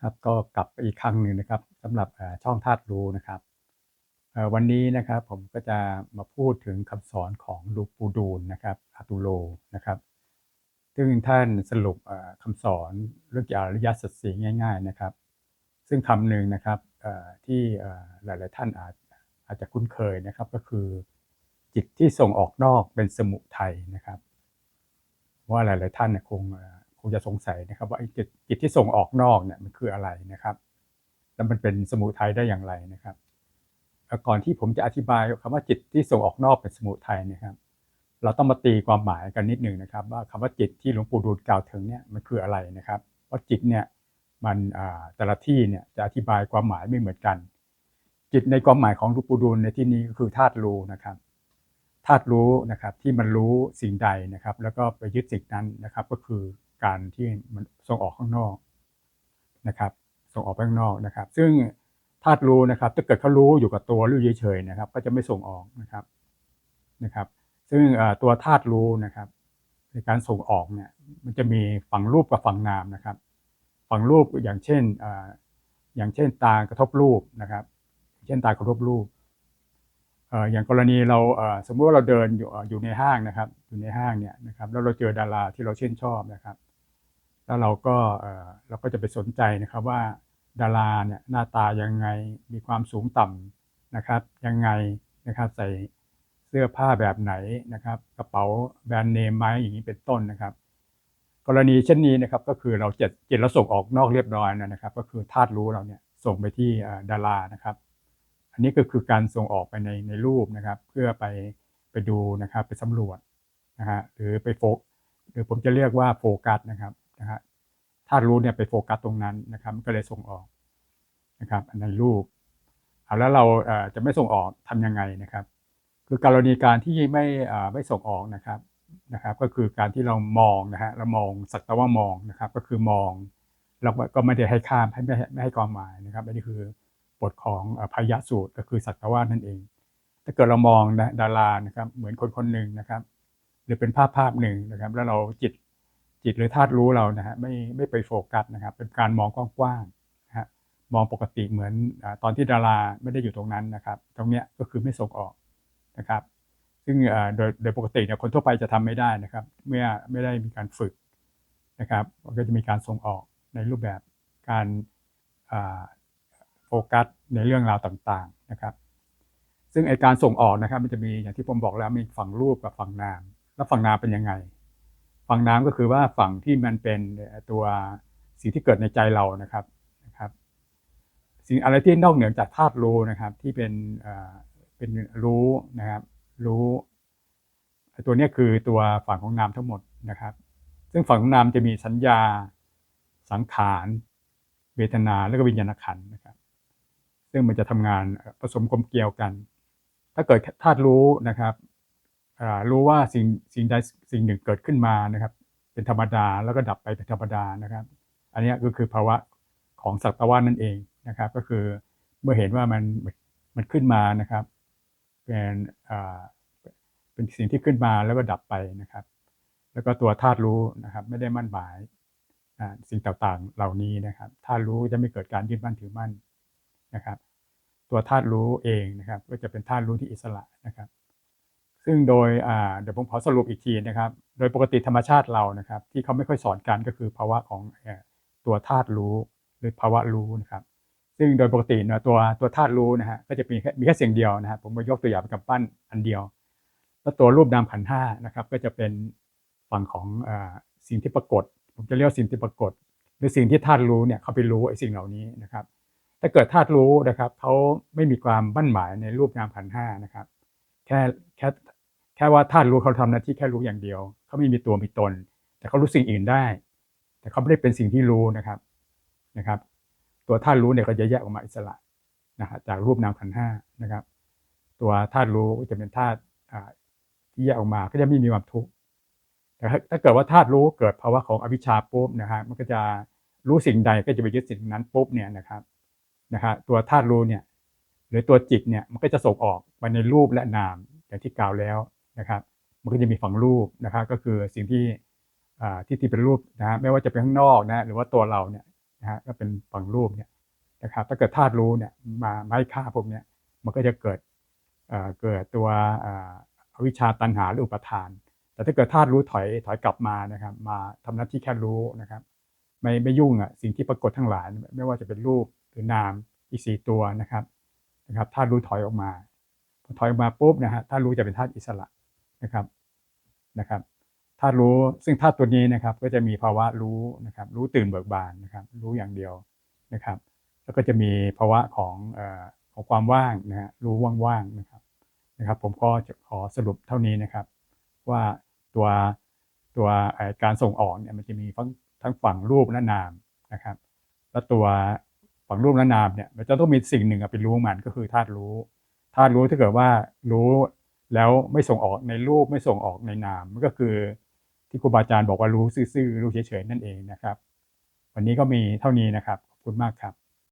ครับก็กลับอีกครั้งหนึ่งนะครับสำหรับช่องธาตุรู้นะครับวันนี้นะครับผมก็จะมาพูดถึงคำสอนของลูกปูดูลนะครับอาตุโลนะครับซึ่งท่านสรุปคำสอนเรื่องเกี่ยวกับอริยสัจสีง่าย ๆนะครับ ซึ่งคำหนึ่งนะครับที่หลายๆท่านอาจอาจจะคุ้นเคยนะครับก็คือ จิตที่ส่งออกนอกเป็นสมุทัยนะครับ ว่าหลายๆท่านคงเงจะสงสัยนะครับ ว่าไอ้จิตจิตที่ส่งออกนอกเนี่ยมันคืออะไรนะครับ แล้วมันเป็นสมุทัยได้อย่างไรนะครับก่อนที่ผมจะอธิบายคำว่าจิตที่ส่งออกนอกเป็นสมุทัยนะครับ เราต้องมาตีความหมายกันนิดหนึ่งนะครับ ว่าคำว่าจิตที่หลวงปู่ดูลกล่าวถึงเนี่ยมันคืออะไรนะครับว่าจิตเนี่ยมันแต่ละที่เนี่ยจะอธิบายความหมายไม่เหมือนกัน จิตในความหมายของหลวงปู่ดูลในที่นี้ก็คือธาตุรู้นะครับ ธาตุรู้นะครับที่มันรู้สิ่งใดนะครับ แล้วก็ไปยึดสิ่งนั้นนะครับ ก็คือการที่มันส่งออกข้างนอกนะครับ ส่งออกไปข้างนอกนะครับ ซึ่งธาตุรู้นะครับถ้าเกิดเขารู้อยู่กับตัวรู้เฉยๆนะครับ ก็จะไม่ส่งออกนะครับนะครับ ซึ่งตัวธาตุรู้นะครับในการส่งออกเนี่ยมันจะมีฝั่งรูปกับฝั่งนามนะครับ ฝั่งรูปอย่างเช่นอย่างเช่นตากระทบรูปนะครับ เช่นตากระทบรูป อย่างกรณีเราสมมุติว่าเราเดินอยู่อยู่ในห้างนะครับอยู่ในห้างเนี่ยนะครับแล้วเราเจอดาราที่เราชื่นชอบนะครับ แล้วเราก็เราก็จะไปสนใจนะครับว่าดาราเนี่ยหน้าตายังไงมีความสูงต่ำนะครับยังไงนะครับใส่เสื้อผ้าแบบไหนนะครับ กระเป๋าแบรนด์เนมไหมอย่างนี้เป็นต้นนะครับ กรณีเช่นนี้นะครับก็คือเราเจ็ดเจิตเราส่งออกนอกเรียบร้อยนะครับ ก็คือธาตุรู้เราเนี่ยส่งไปที่ดารานะครับ อันนี้ก็คือการส่งออกไปในในรูปนะครับ เพื่อไปไปดูนะครับไปสำรวจนะฮะหรือไปโฟกหรือผมจะเรียกว่าโฟกัสนะครับนะฮะถ้ารู้เนี่ยไปโฟกัสตรงนั้นนะครับก็เลยส่งออกนะครับในรูปเอาแล้วเราเอ่อจะไม่ส่งออกทำยังไงนะครับ คือกรณีการที่ไม่เอ่อไม่ส่งออกนะครับนะครับ ก็คือการที่เรามองนะฮะเรามองสักแต่ว่ามองนะครับ ก็คือมองเราก็ไม่ได้ให้ข้ามไม่ให้ไม่ให้ความหมายนะครับอันนี้คือ บทของพยาสูตรก็คือสัตวานั่นเอง ถ้าเกิดเรามองนะดารานะครับเหมือนคนคนหนึ่งนะครับ หรือเป็นภาพภาพหนึ่งนะครับ แล้วเราจิตจิตหรือธาตุรู้เรานะฮะไม่ไม่ไปโฟกัสนะครับ เป็นการมองกว้างๆนะฮะมองปกติเหมือนตอนที่ดาราไม่ได้อยู่ตรงนั้นนะครับ ตรงเนี้ยก็คือไม่ส่งออกนะครับ ซึ่งโดยโดยปกติเนี่ยคนทั่วไปจะทำไม่ได้นะครับ เมื่อไม่ได้มีการฝึกนะครับก็จะมีการส่งออกในรูปแบบการ โฟกัสในเรื่องราวต่างๆนะครับ ซึ่งไอการส่งออกนะครับ มันจะมีอย่างที่ผมบอกแล้วมีฝั่งรูปกับฝั่งนาม แล้วฝั่งนามเป็นยังไง ฝั่งนามก็คือว่าฝั่งที่มันเป็นตัวสิ่งที่เกิดในใจเรานะครับนะครับ สิ่งอะไรที่นอกเหนือจากธาตุรู้นะครับ ที่เป็นเอ่อเป็นรู้นะครับ รู้ตัวนี้คือตัวฝั่งของนามทั้งหมดนะครับ ซึ่งฝั่งของนามจะมีสัญญาสังขารเวทนา แล้วก็วิญญาณขันนะครับ ซึ่งมันจะทำงานผสมกลมเกลียวกัน ถ้าเกิดธาตุรู้นะครับรู้ว่าสิ่งสิ่งใดสิ่งหนึ่งเกิดขึ้นมานะครับ เป็นธรรมดาแล้วก็ดับไปเป็นธรรมดานะครับ อันนี้ก็คือภาวะของสัตวานั่นเองนะครับ ก็คือเมื่อเห็นว่ามันมันขึ้นมานะครับ เป็นเป็นสิ่งที่ขึ้นมาแล้วก็ดับไปนะครับ แล้วก็ตัวธาตุรู้นะครับ ไม่ได้มั่นหมายอ่าสิ่งต่างๆ เหล่านี้นะครับธาตุรู้จะไม่เกิดการยึดมั่นถือมั่น นะครับตัวธาตุรู้เองนะครับก็จะเป็นธาตุรู้ที่อิสระนะครับ ซึ่งโดยเดี๋ยวผมขอสรุปอีกทีนะครับ โดยปกติธรรมชาติเรานะครับ ที่เขาไม่ค่อยสอนกันก็คือภาวะของตัวธาตุรู้หรือภาวะรู้นะครับ ซึ่งโดยปกติเนะตัวตัวธาตุรู้นะฮะก็จะมีแค่มีแค่เสียงเดียวนะฮะผมมายกตัวอย่างเป็นกำปั้นอันเดียว แล้วตัวรูปนามขันห้านะครับ ก็จะเป็นฝั่งของสิ่งที่ปรากฏ ผมจะเรียกสิ่งที่ปรากฏ หรือสิ่งที่ธาตุรู้เนี่ยเขาไปรู้ไอ้สิ่งเหล่านี้นะครับ ถ้าเกิดธาตุรู้นะครับเขาไม่มีความบั้นหมายในรูปนามขันห้านะครับ แค่แค่แค่ว่าธาตุรู้เขาทำหน้าที่แค่รู้อย่างเดียวเขาไม่มีตัวมีตน แต่เขารู้สิ่งอื่นได้ แต่เขาไม่ได้เป็นสิ่งที่รู้นะครับนะครับ ตัวธาตุรู้เนี่ยก็จะแยกออกมาอิสระนะฮะจากรูปนามขันห้านะครับ ตัวธาตุรู้จะเป็นธาตุที่แยกออกมาก็จะไม่มีความทุกข์แต่ถ้าเกิดว่าธาตุรู้เกิดภาวะของอวิชชาปุ๊บนะฮะมันก็จะรู้สิ่งใดก็จะไปยึดสิ่งนั้นปุ๊บเนี่ยนะครับ นะฮะตัวธาตุรู้เนี่ยหรือตัวจิตเนี่ยมันก็จะส่งออกไปในรูปและนามอย่างที่กล่าวแล้วนะครับ มันก็จะมีฝั่งรูปนะครับก็คือสิ่งที่อ่าที่ที่เป็นรูปนะฮะไม่ว่าจะเป็นข้างนอกนะหรือว่าตัวเราเนี่ยนะฮะก็เป็นฝั่งรูปเนี่ยนะครับ ถ้าเกิดธาตุรู้เนี่ยมาไมาให้ค่าพวกเนี้ยมันก็จะเกิดเอ่อเกิดตัวอ่ออวิชชาตันหาหรืออุปทาน แต่ถ้าเกิดธาตุรู้ถอยถอยกลับมานะครับ มาทำหน้าที่แค่รู้นะครับ ไม่ไม่ยุ่งอะสิ่งที่ปรากฏทั้งหลายไม่ว่าจะเป็นรูป รือนามอีกสี่ตัวนะครับนะครับธาตุรู้ถอยออกมาพอถอยออกมาปุ๊บนะฮะธาตุรู้จะเป็นธาตุอิสระนะครับนะครับธาตุรู้ซึ่งธาตุตัวนี้นะครับก็จะมีภาวะรู้นะครับรู้ตื่นเบิกบานนะครับรู้อย่างเดียวนะครับแล้วก็จะมีภาวะของเอ่อของความว่างนะฮะรู้ว่างๆนะครับนะครับ ผมก็จะขอสรุปเท่านี้นะครับ ว่าตัวตัวการส่งออกเนี่ยมันจะมีทั้งทั้งฝั่งรูปและนามนะครับ แล้วตัว ฝั่งรูปและนามเนี่ยมันจะต้องมีสิ่งหนึ่งอะเป็นรู้มันก็คือธาตุรู้ธาตุรู้ถ้าเกิดว่ารู้แล้วไม่ส่งออกในรูปไม่ส่งออกในนามมันก็คือที่ครูบาอาจารย์บอกว่ารู้ซื่อๆรู้เฉยๆนั่นเองนะครับ วันนี้ก็มีเท่านี้นะครับขอบคุณมากครับ